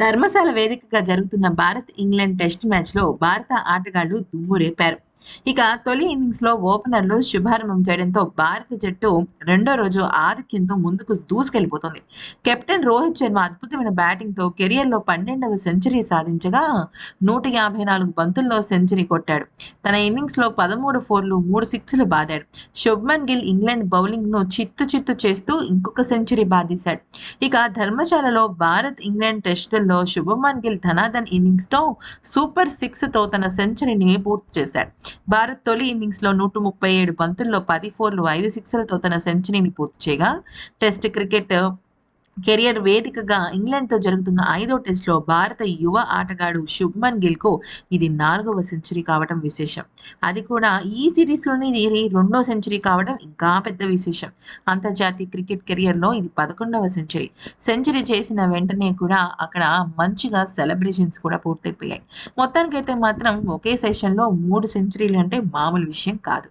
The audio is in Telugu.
ధర్మశాల వేదికగా జరుగుతున్న భారత్ ఇంగ్లాండ్ టెస్ట్ మ్యాచ్లో భారత ఆటగాళ్ళు దుమ్ము రేపారు. ఇక తొలి ఇన్నింగ్స్లో ఓపెనర్లు శుభారంభం చేయడంతో భారత జట్టు రెండో రోజు ఆధిక్యంతో ముందుకు దూసుకెళ్ళిపోతుంది కెప్టెన్ రోహిత్ శర్మ అద్భుతమైన బ్యాటింగ్తో కెరియర్లో పన్నెండవ సెంచరీ సాధించగా నూట యాభై నాలుగు బంతుల్లో సెంచరీ కొట్టాడు. తన ఇన్నింగ్స్లో పదమూడు ఫోర్లు మూడు సిక్స్లు బాదాడు. శుభ్మన్ గిల్ ఇంగ్లాండ్ బౌలింగ్ను చిత్తు చిత్తు చేస్తూ ఇంకొక సెంచరీ బాధేశాడు ఇక ధర్మశాలలో భారత్ ఇంగ్లాండ్ టెస్టుల్లో శుభమన్ గిల్ ధనాధన్ ఇన్నింగ్స్తో సూపర్ సిక్స్తో తన సెంచరీని పూర్తి చేశాడు. భారత్ తొలి ఇన్నింగ్స్లో నూట ముప్పై ఏడు బంతుల్లో పది ఫోర్లు ఐదు సిక్స్లతో తన సెంచరీని పూర్తి చేయగా టెస్ట్ క్రికెట్ కెరియర్ వేదికగా ఇంగ్లాండ్తో జరుగుతున్న ఐదో టెస్ట్లో భారత యువ ఆటగాడు శుభ్మన్ గిల్కు ఇది నాలుగవ సెంచరీ కావడం విశేషం. అది కూడా ఈ సిరీస్లోనే ఇది రెండో సెంచరీ కావడం ఇంకా పెద్ద విశేషం. అంతర్జాతీయ క్రికెట్ కెరియర్లో ఇది పదకొండవ సెంచరీ. సెంచరీ చేసిన వెంటనే కూడా అక్కడ మంచిగా సెలబ్రేషన్స్ కూడా పూర్తయిపోయాయి. మొత్తానికైతే మాత్రం ఒకే సెషన్లో మూడు సెంచరీలు అంటే మామూలు విషయం కాదు.